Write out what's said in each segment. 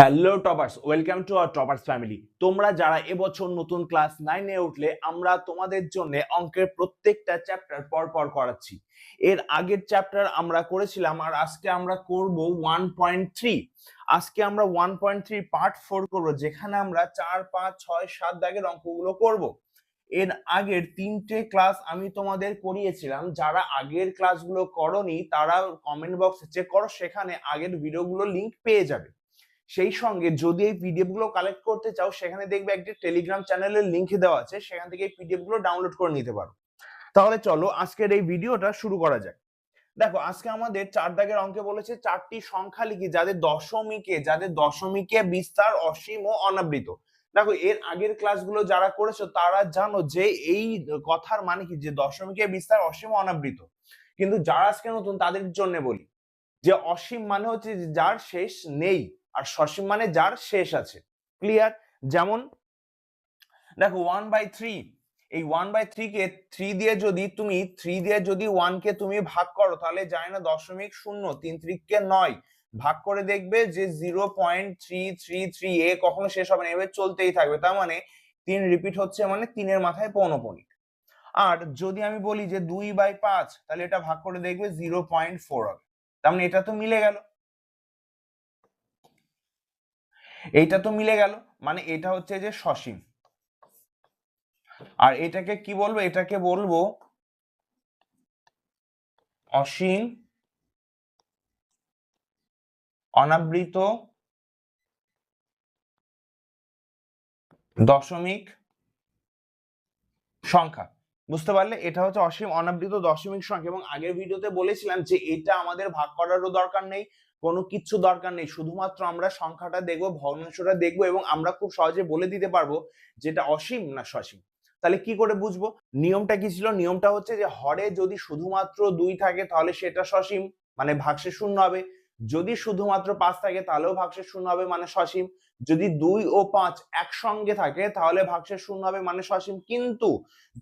Hello toppers welcome to our toppers family তোমরা যারা এবছর নতুন ক্লাস নাইনে উঠলে, আমরা তোমাদের জন্য অঙ্কের প্রত্যেকটা চ্যাপ্টার পর পর করাচ্ছি। এর আগের চ্যাপ্টার আমরা করেছিলাম আর আজকে আমরা করব ওয়ান পয়েন্ট থ্রি আজকে আমরা one point three part four করব, যেখানে আমরা চার, পাঁচ, ছয়, সাত দাগের অঙ্কগুলো করব। এর আগের তিনটে ক্লাস আমি তোমাদের করিয়েছিলাম। যারা আগের ক্লাসগুলো করনি, তারা কমেন্ট বক্সে চেক করো, সেখানে আগের ভিডিওগুলো লিংক পেয়ে যাবে। সেই সঙ্গে যদি এই পিডিএফগুলো কালেক্ট করতে চাও, সেখানে দেখবে একটি টেলিগ্রাম চ্যানেলের লিংক দেওয়া আছে, সেখান থেকে এই পিডিএফগুলো ডাউনলোড করে নিতে পারো। তাহলে চলো আজকের এই ভিডিওটা শুরু করা যাক। দেখো, আজকে আমাদের চার দাগের অঙ্কে বলেছে চারটি সংখ্যা লিখি, যাদের দশমিকে যাদের দশমিকে বিস্তার অসীম ও অনাবৃত। দেখো, এর আগের ক্লাসগুলো যারা করেছ, তারা জানো যে এই কথার মানে কি? যে দশমিকে বিস্তার অসীম অনাবৃত। কিন্তু যারা আজকে নতুন, তাদের জন্য বলি, যে অসীম মানে হচ্ছে যার শেষ নেই। আর সসীম মানে যার শেষ আছে। ক্লিয়ার যেমন, দেখো ওয়ান বাই থ্রি এই ওয়ান বাই থ্রি কে থ্রি দিয়ে যদি তুমি থ্রি দিয়ে যদি ওয়ান কে তুমি ভাগ করো, তাহলে যায় না দশমিক শূন্য, তিন ত্রিককে নয়। ভাগ করে দেখবে যে zero point three three three এ কখনো শেষ হবে না, এভাবে চলতেই থাকবে। তার মানে তিন রিপিট হচ্ছে মানে তিনের মাথায় পৌনপনিক। আর যদি আমি বলি যে দুই বাই পাঁচ, তাহলে এটা ভাগ করে দেখবে জিরো পয়েন্ট ফোর হবে। তার মানে এটা তো মিলে গেল। এইটা তো মিলে গেল। মানে এটা হচ্ছে যে সসীম। আর এটাকে কি বলব? এটাকে বলব অসীম, অনাবৃত দশমিক সংখ্যা। বুঝতে পারলে? এটা হচ্ছে অসীম, অনাবৃত দশমিক সংখ্যা। এবং আগের ভিডিওতে বলেছিলাম যে এটা আমাদের ভাগ করারও দরকার নেই। কোনো কিচ্ছু দরকার নেই। শুধুমাত্র আমরা সংখ্যাটা দেখব, ভগ্নাংশটা দেখব এবং আমরা খুব সহজে বলে দিতে পারব যেটা অসীম না সসীম। তাহলে কি করে বুঝব? নিয়মটা কি ছিল? নিয়মটা হচ্ছে যে হরে যদি শুধুমাত্র দুই থাকে তাহলে সেটা সসীম মানে ভাগশেষ শূন্য হবে। যদি শুধুমাত্র পাঁচ থাকে তাহলেও ভাগশেষ শূন্য হবে মানে সসীম। যদি দুই ও পাঁচ একসঙ্গে থাকে তাহলে ভাগশেষ শূন্য হবে মানে সসীম। কিন্তু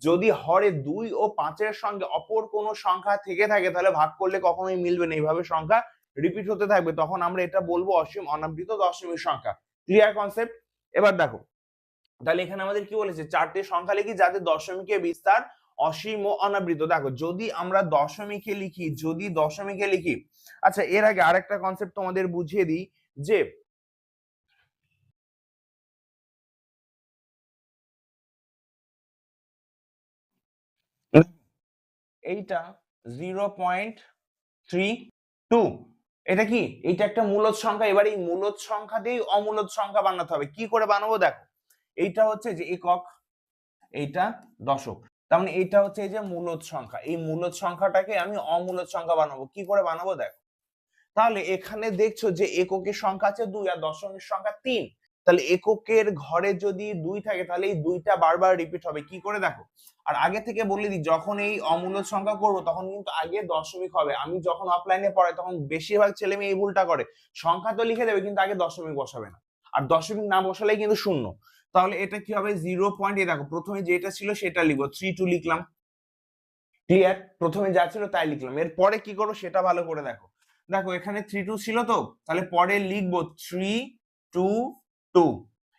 যদি হরে দুই ও পাঁচের সঙ্গে অপর কোনো সংখ্যা থেকে থাকে তাহলে ভাগ করলে কখনোই মিলবে না। এইভাবে সংখ্যা রিপিট হতে থাকবে, তখন আমরা এটা বলব অসীম অনাবৃত দশমিক সংখ্যা। ক্লিয়ার কনসেপ্ট এবার দেখো, তাহলে এখানে আমাদের কি বলেছে? চারটে সংখ্যা লিখি যাদের দশমিকে বিস্তার অসীম ও অনাবৃত। দেখো, যদি আমরা দশমিকে লিখি, যদি দশমিকে লিখি আচ্ছা এর আগে আরেকটা কনসেপ্ট তোমাদের বুঝিয়ে দিই যে, এইটা জিরো পয়েন্ট থ্রি টু এটা কি? এটা একটা মূলদ সংখ্যা। এবার এই মূলদ সংখ্যা দিয়েই অমূলদ সংখ্যা বানাতে হবে। কি করে বানাবো? দেখো। এইটা হচ্ছে যে একক, এইটা দশক। তার মানে এইটা হচ্ছে এই যে মূলদ সংখ্যা। এই মূলদ সংখ্যাটাকে আমি অমূলদ সংখ্যা বানাবো। কি করে বানাবো? দেখো। তাহলে এখানে দেখছ যে এককের সংখ্যা আছে দুই আর দশমিক সংখ্যা তিন। তাহলে এককের ঘরে যদি দুই থাকে, তাহলে এই দুইটা বারবার রিপিট হবে। কি করে দেখো? আর আগে থেকে বলে দিই, যখন এই অমূলদ সংখ্যা করব, তখন কিন্তু আগে দশমিক হবে। আমি যখন অফলাইনে পড়াই, তখন বেশিরভাগ ছেলে মেয়ে এই ভুলটা করে। সংখ্যা তো লিখে দেবে, কিন্তু আগে দশমিক বসাবে না। আর দশমিক না বসালে কিন্তু শূন্য। তাহলে এটা কি হবে? জিরো পয়েন্ট এ দেখো, প্রথমে যেটা ছিল সেটা লিখব। থ্রি টু লিখলাম। ক্লিয়ার প্রথমে যা ছিল তাই লিখলাম। এরপরে কি করব? সেটা ভালো করে দেখো। দেখো, এখানে থ্রি টু ছিল তো? তাহলে পরে লিখব থ্রি টু টু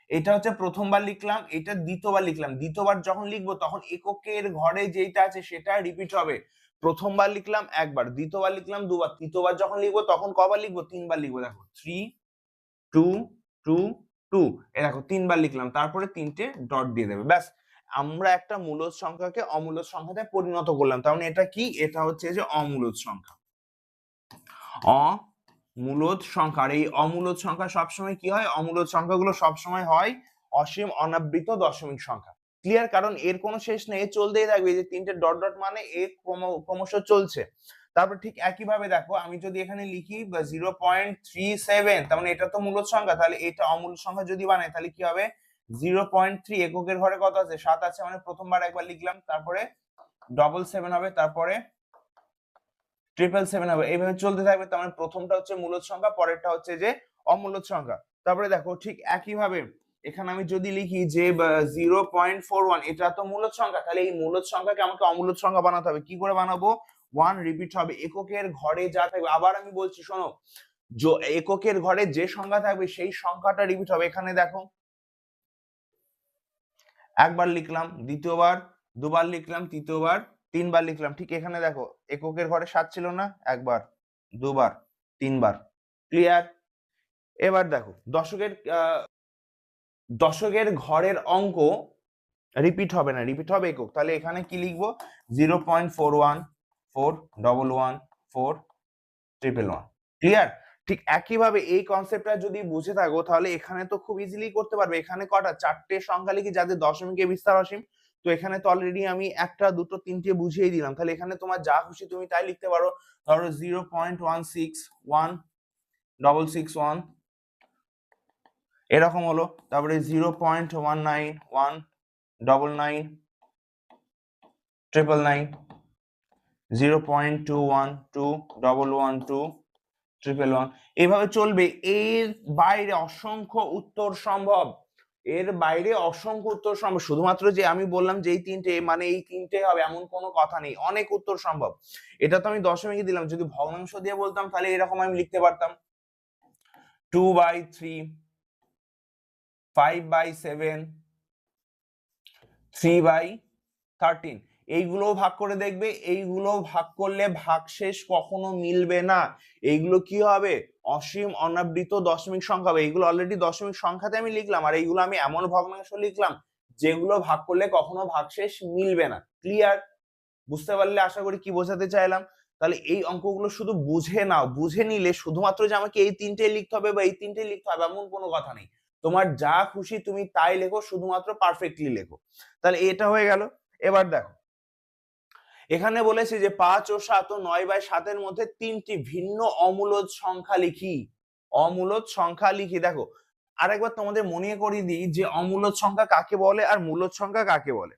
এটা হচ্ছে প্রথমবার লিখলাম, এটা দ্বিতীয়বার লিখলাম। দ্বিতীয়বার যখন লিখব তখন এককের ঘরে যেটা আছে সেটা রিপিট হবে। প্রথমবার লিখলাম একবার, দ্বিতীয়বার লিখলাম দুবার, তৃতীয়বার যখন লিখব তখন কবার লিখব? তিনবার লিখব। দেখো থ্রি টু টু টু এ দেখো, তিনবার লিখলাম, তারপরে তিনটে ডট দিয়ে দেবে। ব্যাস, আমরা একটা মূলদ সংখ্যাকে অমূলদ সংখ্যাতে পরিণত করলাম। তার মানে এটা কি? এটা হচ্ছে যে অমূলদ সংখ্যা। অমূলদ সংখ্যা। আর এই অমূলদ সংখ্যা সবসময় কি হয়? অমূলদ সংখ্যাগুলো সবসময় হয় অসীম, অনাবৃত দশমিক সংখ্যা। ক্লিয়ার কারণ এর কোনো শেষ নেই। চলতেই থাকবে। যে তিনটে ডট ডট মানে এ ক্রম- ক্রমশ চলছে। তারপর ঠিক একইভাবে দেখো, আমি যদি এখানে লিখি জিরো পয়েন্ট থ্রি সেভেন তার মানে এটা তো মূলদ সংখ্যা, তাহলে এটা অমূল সংখ্যা যদি বানাই, তাহলে কি হবে? জিরো পয়েন্ট থ্রি এককের ঘরে কত আছে? সাত আছে মানে প্রথমবার একবার লিখলাম, তারপরে ডবল সেভেন হবে, তারপরে ট্রিপল সেভেন হবে। এইভাবে চলতে থাকবে, তার মানে প্রথমটা হচ্ছে মূলদ সংখ্যা, পরেরটা হচ্ছে যে অমূলদ সংখ্যা। তারপরে দেখো ঠিক একইভাবে এখানে আমি যদি লিখি যে জিরো পয়েন্ট ফোর ওয়ান এটা তো মূলদ সংখ্যা, তাহলে এই মূলদ সংখ্যাকে আমাকে অমূলদ সংখ্যা বানাতে হবে। কি করে বানাবো? ওয়ান রিপিট হবে। এককের ঘরে যা থাকবে, আবার আমি বলছি, শোনো এককের ঘরে যে সংখ্যা থাকবে, সেই সংখ্যাটা রিপিট হবে। এখানে দেখো, একবার লিখলাম, দ্বিতীয়বার, দুবার লিখলাম, তৃতীয়বার তিনবার লিখলাম। ঠিক এখানে দেখো, এককের ঘরে সাত ছিল না, একবার, দুবার, তিনবার। ক্লিয়ার এবার দেখো, দশকের দশকের ঘরের অঙ্ক রিপিট হবে না রিপিট হবে একক। তাহলে এখানে কি লিখব? Zero point four one four double one four triple one clear ঠিক একইভাবে এই কনসেপ্টটা যদি বুঝে থাকো, তাহলে এখানে তো খুব ইজিলি করতে পারবে। এখানে কটা? চারটে সংখ্যা লিখি যাদের দশমিকে বিস্তার অসীম তো এখানে তো অলরেডি আমি একটা, দুটো, তিনটে বুঝিয়ে দিলাম। তাহলে এখানে তোমার যা খুশি তুমি তাই লিখতে পারো। ধরো zero point one six one double six one এরকম হলো। তারপরে zero point one nine one double nine triple nine zero point two one two double one two triple one এভাবে চলবে। এর বাইরে অসংখ্য উত্তর সম্ভব। এর বাইরে অসংখ্য উত্তর সম্ভব। শুধুমাত্র যে আমি বললাম যে এই তিনটে মানে এই তিনটে হবে, এমন কোনো কথা নেই। অনেক উত্তর সম্ভব। এটা তো আমি দশমিকে দিলাম। যদি ভগ্নাংশ দিয়ে বলতাম, তাহলে এরকম আমি লিখতে পারতাম। Two by three five by seven three by thirteen এইগুলো ভাগ করে দেখবে। এইগুলো ভাগ করলে ভাগশেষ কখনো মিলবে না। এইগুলো কি হবে? অসীম অনাবৃত দশমিক সংখ্যা হবে। এইগুলো অলরেডি দশমিক সংখ্যাতে আমি লিখলাম আর এইগুলো আমি এমন ভগ্নাংশ লিখলাম যেগুলো ভাগ করলে কখনো ভাগশেষ মিলবে না। ক্লিয়ার বুঝতে পারলে আশা করি কি বোঝাতে চাইলাম? তাহলে এই অঙ্কগুলো শুধু বুঝে নাও, বুঝে নিলে শুধুমাত্র যে আমাকে এই তিনটে লিখতে হবে বা এই তিনটে লিখতে হবে এমন কোনো কথা নেই। তোমার যা খুশি তুমি তাই লেখো, শুধুমাত্র পারফেক্টলি লেখো। তাহলে এটা হয়ে গেল। এবার দেখো এখানে বলেছে যে পাঁচ ও সাত ও নয় বাই সাতের মধ্যে তিনটি ভিন্ন অমূলদ সংখ্যা লিখি। অমূলদ সংখ্যা লিখি। দেখো, আরেকবার তোমাদের মনে করিয়ে দিই যে অমূলদ সংখ্যা কাকে বলে আর মূলদ সংখ্যা কাকে বলে।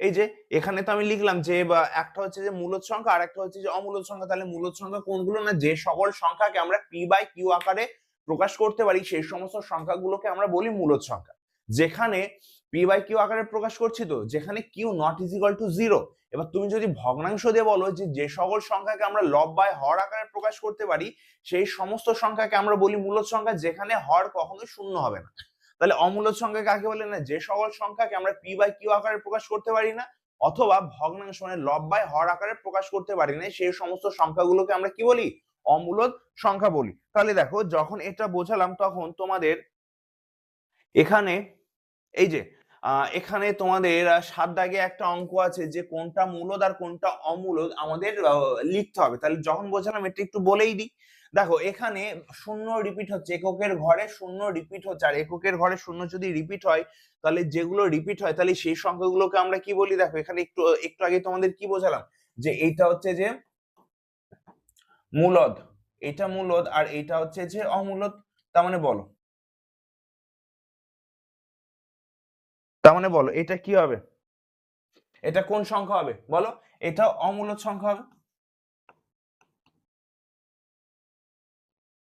এই যে, এখানে তো আমি লিখলাম যে, বা একটা হচ্ছে যে মূলদ সংখ্যা, আর একটা হচ্ছে যে অমূলদ সংখ্যা। তাহলে মূলদ সংখ্যা কোনগুলো না? যে সকল সংখ্যাকে আমরা পি বাই কিউ আকারে প্রকাশ করতে পারি, সেই সমস্ত সংখ্যাগুলোকে আমরা বলি মূলদ সংখ্যা। যেখানে পি বাই কিউ আকারে প্রকাশ করছি তো, যেখানে q naught is equal to zero এবার তুমি যদি ভগ্নাংশ দিয়ে বলো যে যে সকল সংখ্যাকে আমরা লব বাই হর আকারে প্রকাশ করতে পারি, সেই সমস্ত সংখ্যাকে আমরা বলি মূলদ সংখ্যা, যেখানে হর কখনোই শূন্য হবে না। তাহলে অমূলদ সংখ্যা কাকে বলে না? যে সকল সংখ্যাকে আমরা পি বাই কিউ আকারে প্রকাশ করতে পারি না, অথবা ভগ্নাংশ মানে লব বাই হর আকারে প্রকাশ করতে পারি না, সেই সমস্ত সংখ্যাগুলোকে আমরা কি বলি? অমূলদ সংখ্যা বলি। তাহলে দেখো, যখন এটা বোঝালাম তখন তোমাদের এখানে এই যে এখানে তোমাদের সাত দাগে একটা অঙ্ক আছে যে কোনটা মূলদ আর কোনটা অমূলদ আমাদের লিখতে হবে। তাহলে যখন বোঝালাম এটা একটু বলেই দিই। দেখো, এখানে শূন্য রিপিট হচ্ছে, এককের ঘরে শূন্য রিপিট হচ্ছে, আর এককের ঘরে শূন্য যদি রিপিট হয়, তাহলে যেগুলো রিপিট হয়, তাহলে সেই সংখ্যাগুলোকে আমরা কি বলি? দেখো, এখানে একটু একটু আগে তোমাদের কি বোঝালাম? যে এইটা হচ্ছে যে মূলদ এটা মূলদ আর এইটা হচ্ছে যে অমূলদ। তার মানে বলো। তার মানে বলো, এটা কি হবে? এটা কোন সংখ্যা হবে? বলো, এটা অমূলদ সংখ্যা হবে।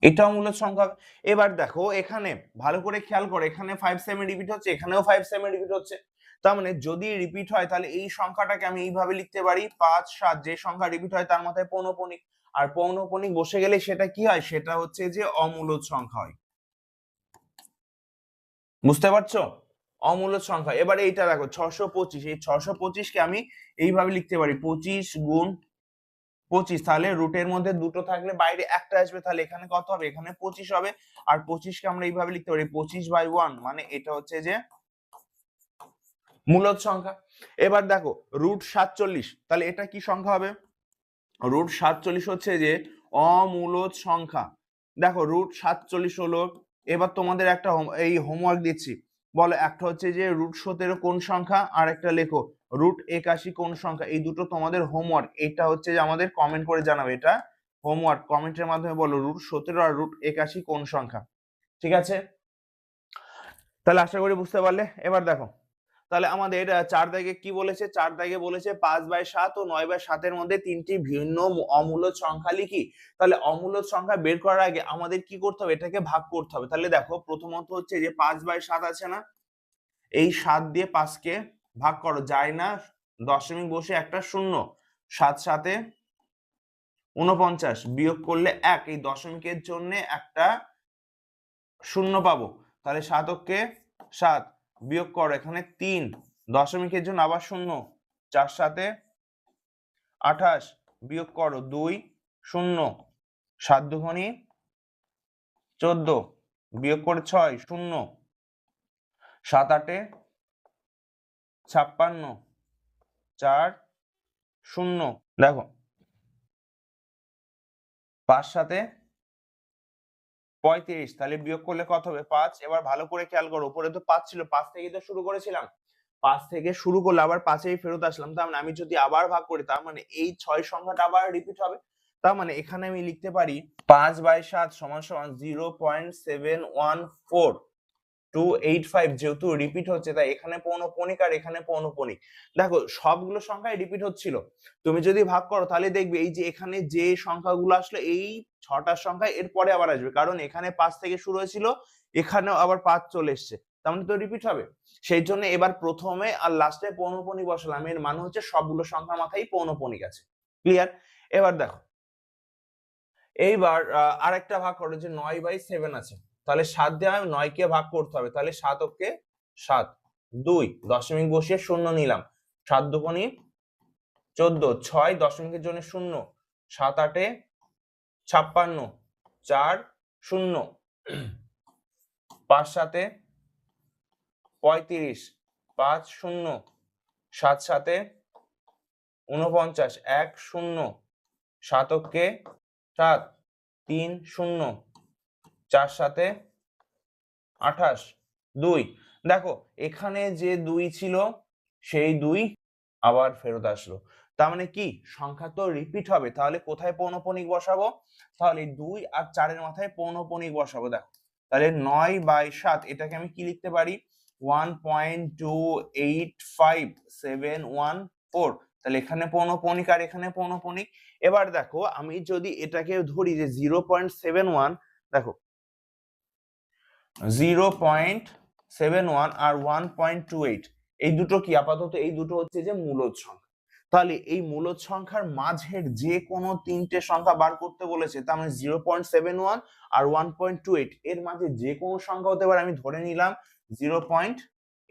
এটা অমূলদ সংখ্যা হবে। এবার দেখো, এখানে ভালো করে খেয়াল করো, এখানে ফাইভ সেভেন রিপিট হচ্ছে, এখানেও ফাইভ সেভেন রিপিট হচ্ছে। তার মানে যদি রিপিট হয়, তাহলে এই সংখ্যাটাকে আমি এইভাবে লিখতে পারি, পাঁচ, সাত, যে সংখ্যা রিপিট হয় তার মাথায় পৌনপনিক। আর পৌনপনিক বসে গেলে সেটা কি হয়? সেটা হচ্ছে যে অমূলদ সংখ্যা হয়। বুঝতে পারছ? অমূলদ সংখ্যা। এবার এইটা দেখো, ছশো পঁচিশ। এই ছশো পঁচিশকে আমি এইভাবে লিখতে পারি, পঁচিশ গুণ পঁচিশ। তাহলে রুটের মধ্যে দুটো থাকলে বাইরে একটা আসবে, তাহলে এখানে কত হবে? এখানে পঁচিশ হবে। আর পঁচিশকে আমরা এইভাবে লিখতে পারি, পঁচিশ বাই ওয়ান মানে এটা হচ্ছে যে মূলদ সংখ্যা। এবার দেখো রুট সাতচল্লিশ, তাহলে এটা কি সংখ্যা হবে? রুট সাতচল্লিশ হচ্ছে যে অমূলদ সংখ্যা। দেখো রুট সাতচল্লিশ হলো, এবার তোমাদের একটা এই হোমওয়ার্ক দিচ্ছি। বলো, একটা হচ্ছে যে রুট সতেরো কোন সংখ্যা, আর একটা লেখো রুট একাশি কোন সংখ্যা, এই দুটো তোমাদের হোমওয়ার্ক এটা হচ্ছে যে আমাদের কমেন্ট করে জানাবে, এটা হোমওয়ার্ক কমেন্টের মাধ্যমে বলো রুট সতেরো আর রুট একাশি কোন সংখ্যা, ঠিক আছে? তাহলে আশা করি বুঝতে পারলে, এবার দেখো। তাহলে আমাদের চার দাগে কি বলেছে? চার দাগে বলেছে পাঁচ বাই সাত ও নয় বাই সাতের মধ্যে তিনটি ভিন্ন অমূলদ সংখ্যা লিখি। তাহলে অমূলদ সংখ্যা বের করার আগে আমাদের কি করতে হবে? এটাকে ভাগ করতে হবে। তাহলে দেখো, প্রথমত হচ্ছে যে পাঁচ বাই সাত আছে না? এই সাত দিয়ে পাঁচকে ভাগ করো। যায় না, দশমিক বসে একটা শূন্য। সাত সাতে উনপঞ্চাশ বিয়োগ করলে এক। এই দশমিকের জন্য একটা শূন্য পাবো। তাহলে সাতককে সাত। বিয়োগ করো, এখানে তিন। দশমিকের জন্য আবার শূন্য। চার সাথে আঠাশ, বিয়োগ করো দুই, শূন্য। সাত দুগুণী চোদ্দ, বিয়োগ করে ছয়, শূন্য। সাত আটে ছাপ্পান্ন, চার, শূন্য। দেখো, পাঁচ সাথে পঁয়ত্রিশ, তাহলে বিয়োগ করলে কত হবে? পাঁচ। এবার ভালো করে খেয়াল করো, উপরে তো পাঁচ ছিল, পাঁচ থেকে তো শুরু করেছিলাম। পাঁচ থেকে শুরু করলে আবার পাঁচেই ফেরত আসলাম। তার মানে আমি যদি আবার ভাগ করি, তার মানে এই ছয় সংখ্যাটা আবার রিপিট হবে। তার মানে এখানে আমি লিখতে পারি পাঁচ বাই সাত সমান সমান zero point seven one four two eight five যেহেতু রিপিট হচ্ছে, তাই এখানে পৌনপণিক আর এখানে পৌনপণিক দেখো, সবগুলো সংখ্যায় রিপিট হচ্ছিল। তুমি যদি ভাগ করো, তাহলে দেখবে এই যে এখানে যে সংখ্যাগুলো আসলো, এই ছটার সংখ্যা এরপরে আবার আসবে। কারণ এখানে পাঁচ থেকে শুরু হয়েছিল, এখানেও আবার পাঁচ চলে এসছে। তার মানে তো রিপিট হবে। সেই জন্য এবার প্রথমে আর লাস্টে পৌনপণিক বসালাম। এর মানে হচ্ছে সবগুলো সংখ্যার মাথায় পৌনপণিক আছে। ক্লিয়ার এবার দেখো। এইবার আরেকটা ভাগ করো, যে নয় বাই সেভেন আছে। তাহলে সাত দেওয়া নয়কে ভাগ করতে হবে, তাহলে সাত ওকে সাত। দুই, দশমিক বসিয়ে শূন্য নিলাম। সাত দুগুণী চোদ্দ, ছয় দশমিকের জন্য শূন্য, সাত আটে ছাপ্পান্ন, চার শূন্য, পাঁচ সাতে পঁয়ত্রিশ, পাঁচ শূন্য, সাত সাতে উনপঞ্চাশ এক শূন্য সাতককে সাত, তিন শূন্য চার সাথে আঠাশ, দুই। দেখো, এখানে যে দুই ছিল, সেই দুই আবার ফেরত আসলো। তার মানে কি? সংখ্যা তো রিপিট হবে। তাহলে কোথায় পৌনপণিক বসাবো? তাহলে দুই আর চারের মাথায় পৌনপণিক বসাবো। দেখো, তাহলে নয় বাই সাত, এটাকে আমি কি লিখতে পারি? One point two eight five, seven one four. তাহলে এখানে পৌনপণিক আর এখানে পৌনপণিক এবার দেখো, আমি যদি এটাকে ধরি যে জিরো পয়েন্ট সেভেন ওয়ান, দেখো জিরো পয়েন্ট সেভেন ওয়ান আর ওয়ান পয়েন্ট টু এইট এই দুটো কি? আপাতত এই দুটো হচ্ছে যে মূলদ সংখ্যা। তাহলে এই মূলদ সংখ্যার মাঝের যে কোনো তিনটে সংখ্যা বার করতে বলেছে, তার মানে জিরো পয়েন্ট সেভেন ওয়ান আর ওয়ান পয়েন্ট টু এইট এর মাঝে যে কোনো সংখ্যা হতে পারে, আমি ধরে নিলাম zero point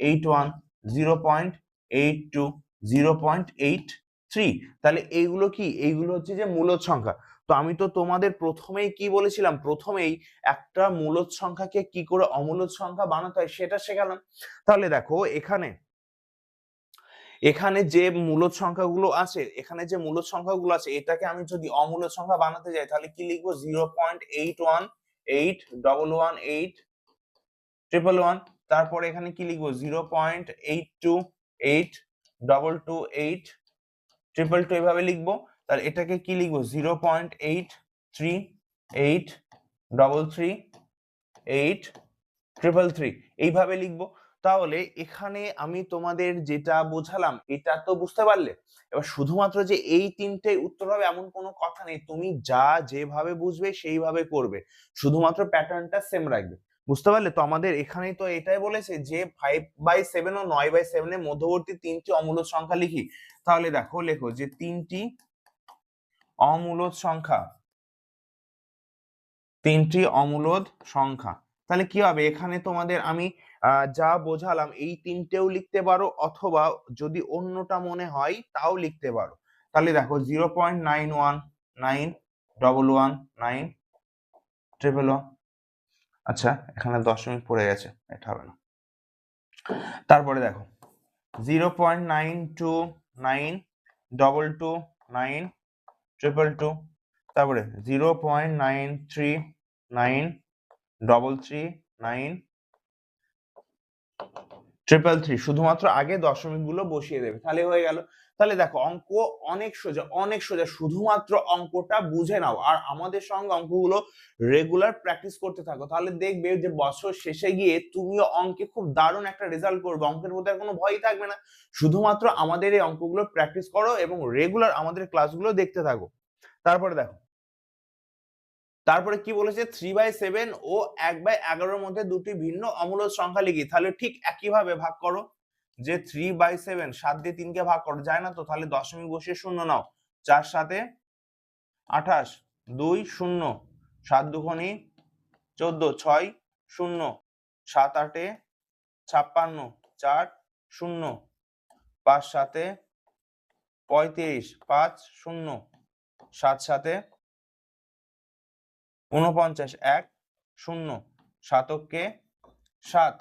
eight one zero point eight two zero point eight three তাহলে এইগুলো কি? এইগুলো হচ্ছে যে মূলদ সংখ্যা। তো আমি তো তোমাদের প্রথমেই কি বলেছিলাম? প্রথমেই একটা মূলদ সংখ্যাকে কি করে অমূলদ সংখ্যা বানাতে হয় সেটা শেখালাম। তাহলে দেখো এখানে এখানে যে মূলদ সংখ্যাগুলো আছে, এখানে যে মূলদ সংখ্যাগুলো আছে, এটাকে আমি যদি অমূলদ সংখ্যা বানাতে যাই, তাহলে কি লিখব? Zero point eight one eight double one eight triple one তারপরে এখানে কি লিখব? Zero point eight two eight double two eight triple two এভাবে লিখব। তাহলে এটাকে কি লিখব? Zero point eight three eight double three eight triple three এইভাবে লিখব। তাহলে এখানে আমি তোমাদের যেটা বোঝালাম, এটা তো বুঝতে পারলে। এবার শুধুমাত্র যে এই তিনটে উত্তর হবে এমন কোনো কথা নেই। তুমি যা যেভাবে বুঝবে সেইভাবে করবে। শুধুমাত্র প্যাটার্নটা সেম রাখবে। বুঝতে পারলে? তো আমাদের এখানেই তো এটাই বলেছে যে ফাইভ বাই সেভেন ও নয় বাই সেভেনের মধ্যবর্তী তিনটি অমূলদ সংখ্যা লিখি। তাহলে দেখো, লেখো যে তিনটি অমূলদ সংখ্যা। তিনটি অমূলদ সংখ্যা। তাহলে কি হবে? এখানে তোমাদের আমি যা বোঝালাম, এই তিনটেও লিখতে পারো, অথবা যদি অন্যটা মনে হয়, তাও লিখতে পারো। তাহলে দেখো, zero point nine one nine double one nine triple one. আচ্ছা এখানে দশমিক পড়ে গেছে, এটা হবে না। তারপরে দেখো, zero point nine two nine double two nine triple two তারপরে zero point nine three nine double three nine triple three শুধুমাত্র আগে দশমিকগুলো বসিয়ে দেবে। তাহলে হয়ে গেল তাহলে দেখো অঙ্ক অনেক সোজা অনেক সোজা। শুধুমাত্র অঙ্কটা বুঝে নাও। আর আমাদের সঙ্গে অঙ্কগুলো রেগুলার প্র্যাকটিস করতে থাকো। তাহলে দেখবে যে বছর শেষে গিয়ে তুমিও অঙ্কে খুব দারুণ একটা রেজাল্ট করবে। অঙ্কের মধ্যে কোনো ভয়ই থাকবে না। শুধুমাত্র আমাদের এই অঙ্কগুলো প্র্যাকটিস করো এবং রেগুলার আমাদের ক্লাসগুলো দেখতে থাকো। তারপরে দেখো। তারপরে কি বলেছে? থ্রি বাই সেভেন ও এক বাই এগারোর মধ্যে দুটি ভিন্ন অমূলদ সংখ্যা লিখি। তাহলে ঠিক একইভাবে ভাগ করো। যে থ্রি বাই সেভেন সাত দিয়ে তিনকে ভাগ করো, যায় না তো? তাহলে দশমিক বসিয়ে শূন্য নাও। চার সাথে আঠাশ, দুই শূন্য, সাত দুগুণে চোদ্দ, ছয় শূন্য, সাত আটে ছাপ্পান্ন, চার শূন্য, পাঁচ সাতে পঁয়ত্রিশ, পাঁচ শূন্য, সাত সাতে উনপঞ্চাশ এক শূন্য, সাতককে সাত।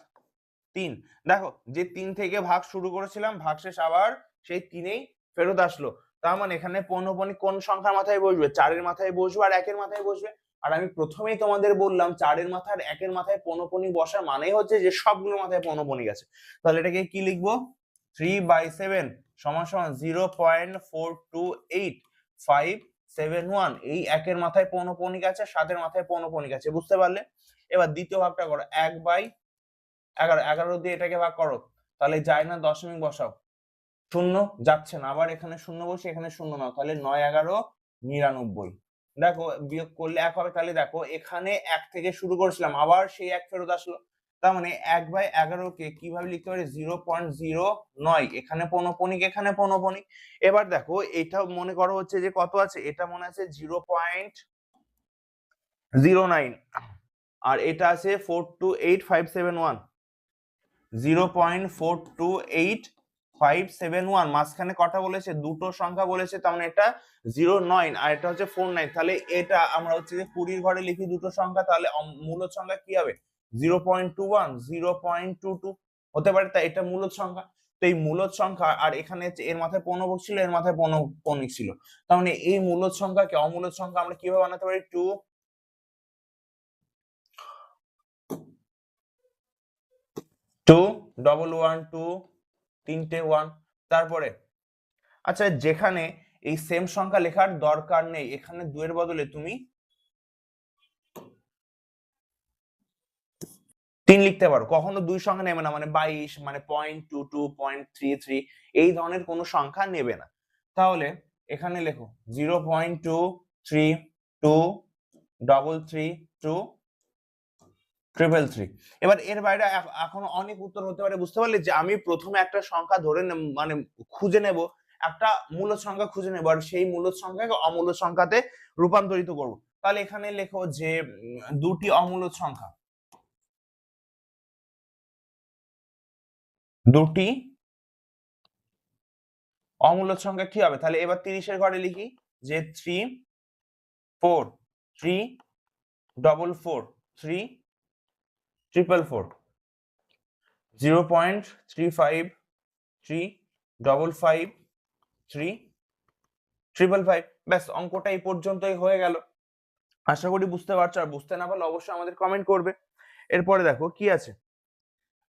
তিন। দেখো, যে তিন থেকে ভাগ শুরু করেছিলাম ভাগশেষ আবার সেই তিনেই ফেরত আসলো। তার মানে এখানে পৌনপণিক কোন সংখ্যার মাথায় বসবে? চারের মাথায় বসবে আর একের মাথায় বসবে। আর আমি প্রথমেই তোমাদের বললাম, চারের মাথায় আর একের মাথায় পৌনপণিক বসার মানে হচ্ছে যে সবগুলো মাথায় পৌনপণিক আছে তাহলে এটাকে কি লিখব? থ্রি বাই সেভেন সমান সমান zero point four two eight five seven one এই একের মাথায় পৌনপণিক আছে সাতের মাথায় পৌনপণিক আছে বুঝতে পারলে? এবার দ্বিতীয় ভাগটা করো, এক বাই এগারো এগারো দিয়ে এটাকে ভাগ করো। তাহলে যায় না, দশমিক বসাও। শূন্য যাচ্ছে না, আবার এখানে শূন্য বসে এখানে শূন্য নাও, তাহলে নয়, এগারো, নিরানব্বই। দেখো, বিয়োগ করলে এক হবে, তাহলে দেখো, এখানে এক থেকে শুরু করেছিলাম, আবার সেই এক ফেরত আসলো। তার মানে এক বাই এগারোকে কীভাবে লিখতে পারি? জিরো পয়েন্ট জিরো নয়, এখানে পৌনপণিক এখানে পৌনপণিক এবার দেখো, এটা মনে করো হচ্ছে যে কত আছে? এটা মনে আছে জিরো পয়েন্ট জিরো নাইন, আর এটা আছে four two eight five seven one. Zero point four two eight five seven one, মাঝখানে কটা বলেছে? দুটো সংখ্যা বলেছে, তার মানে এটা জিরো নাইন আর এটা হচ্ছে ফোর নাইন। তাহলে এটা আমরা হচ্ছে যে কুড়ির ঘরে লিখি দুটো সংখ্যা, তাহলে মূলদ সংখ্যা কি হবে? Zero point two one, zero point two two. হতে পারে, তাই এটা মূলদ সংখ্যা। তো এই মূলদ সংখ্যা, আর এখানে এর মাথায় পৌনভোগ ছিল, এর মাথায় পৌনপণিক ছিল। তার মানে এই মূলদ সংখ্যাকে অমূলদ সংখ্যা আমরা কীভাবে বানাতে পারি? Two two double one two তিনটে ওয়ান তারপরে। আচ্ছা যেখানে এই সেম সংখ্যা লেখার দরকার নেই, এখানে দুয়ের বদলে তুমি তিন লিখতে পারো। কখনো দুই সংখ্যা নেবে না মানে বাইশ মানে point two two point three three এই ধরনের কোনো সংখ্যা নেবে না। তাহলে এখানে লেখো zero point two three two double three two triple three এবার এর বাইরে এখ- এখনও অনেক উত্তর হতে পারে, বুঝতে পারলে যে আমি প্রথমে একটা সংখ্যা ধরে মানে খুঁজে নেব, একটা মূলদ সংখ্যা খুঁজে নেব, আর সেই মূলদ সংখ্যাকে অমূলদ সংখ্যাতে রূপান্তরিত করব। তাহলে এখানে লেখো যে দুটি অমূলদ সংখ্যা। দুটি অমূলদ সংখ্যা কি হবে? তাহলে এবার তিরিশের ঘরে লিখি যে three four three double four three triple four zero point three five three double five three triple five ব্যাস অঙ্কটা এই পর্যন্তই হয়ে গেল। আশা করি বুঝতে পারছ, আর বুঝতে না পারলে অবশ্যই আমাদের কমেন্ট করবে। এরপরে দেখো কি আছে?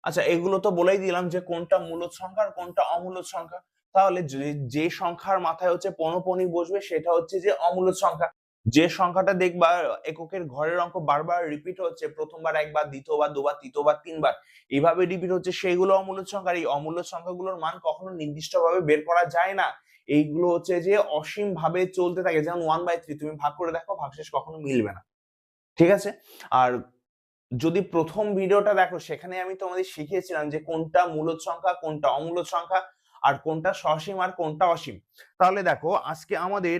আচ্ছা এগুলো তো বলেই দিলাম যে কোনটা মূলদ সংখ্যা আর কোনটা অমূলদ সংখ্যা। তাহলে যে- সংখ্যার মাথায় হচ্ছে পনপনি বসবে সেটা হচ্ছে যে অমূলদ সংখ্যা। যে সংখ্যাটা দেখবা, এককের ঘরের অঙ্ক বারবার রিপিট হচ্ছে, প্রথমবার একবার, দ্বিতীয়বার, দুবার, তৃতীয়বার, তিনবার। এইভাবে রিপিট হচ্ছে, সেইগুলো অমূল্য সংখ্যা। এই অমূল্য সংখ্যাগুলোর মান কখনো নির্দিষ্টভাবে বের করা যায় না। এইগুলো হচ্ছে যে অসীম ভাবে চলতে থাকে, যেমন ওয়ান বাই থ্রি তুমি ভাগ করে দেখো, ভাগশেষ কখনো মিলবে না। ঠিক আছে? আর যদি প্রথম ভিডিওটা দেখো, সেখানে আমি তোমাদের শিখিয়েছিলাম যে কোনটা মূলদ সংখ্যা, কোনটা অমূলদ সংখ্যা। আর কোনটা সসীম আর কোনটা অসীম। তাহলে দেখো, আজকে আমাদের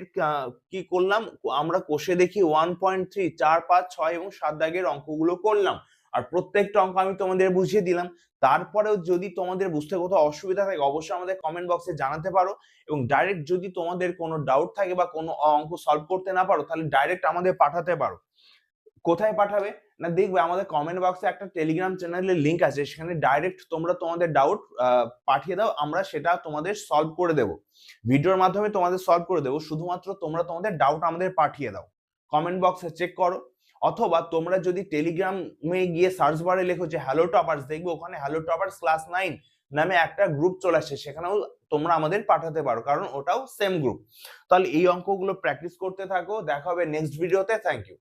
কি করলাম? আমরা কোষে দেখি ওয়ান পয়েন্ট থ্রি চার, পাঁচ, ছয় এবং সাত দাগের অঙ্কগুলো করলাম। আর প্রত্যেকটা অঙ্ক আমি তোমাদের বুঝিয়ে দিলাম। তারপরেও যদি তোমাদের বুঝতে কোথাও অসুবিধা থাকে, অবশ্যই আমাদের কমেন্ট বক্সে জানাতে পারো এবং ডাইরেক্ট যদি তোমাদের কোনো ডাউট থাকে বা কোনো অঙ্ক সলভ করতে না পারো, তাহলে ডাইরেক্ট আমাদের পাঠাতে পারো। কোথায় পাঠাবে? না, দেখবে আমাদের কমেন্ট বক্সে একটা টেলিগ্রাম চ্যানেলের লিঙ্ক আছে, সেখানে ডাইরেক্ট তোমরা তোমাদের ডাউট পাঠিয়ে দাও, আমরা সেটা তোমাদের সলভ করে দেব। ভিডিওর মাধ্যমে তোমাদের সলভ করে দেবো, শুধুমাত্র তোমরা তোমাদের ডাউট আমাদের পাঠিয়ে দাও। কমেন্ট বক্সে চেক করো, অথবা তোমরা যদি টেলিগ্রামে গিয়ে সার্চ বারে লেখো যে হ্যালো টপার্স দেখবে ওখানে হ্যালো টপার্স ক্লাস নাইন নামে একটা গ্রুপ চলে আসে সেখানেও তোমরা আমাদের পাঠাতে পারো, কারণ ওটাও সেম গ্রুপ তাহলে এই অঙ্কগুলো প্র্যাকটিস করতে থাকো, দেখা হবে নেক্সট ভিডিওতে থ্যাংক ইউ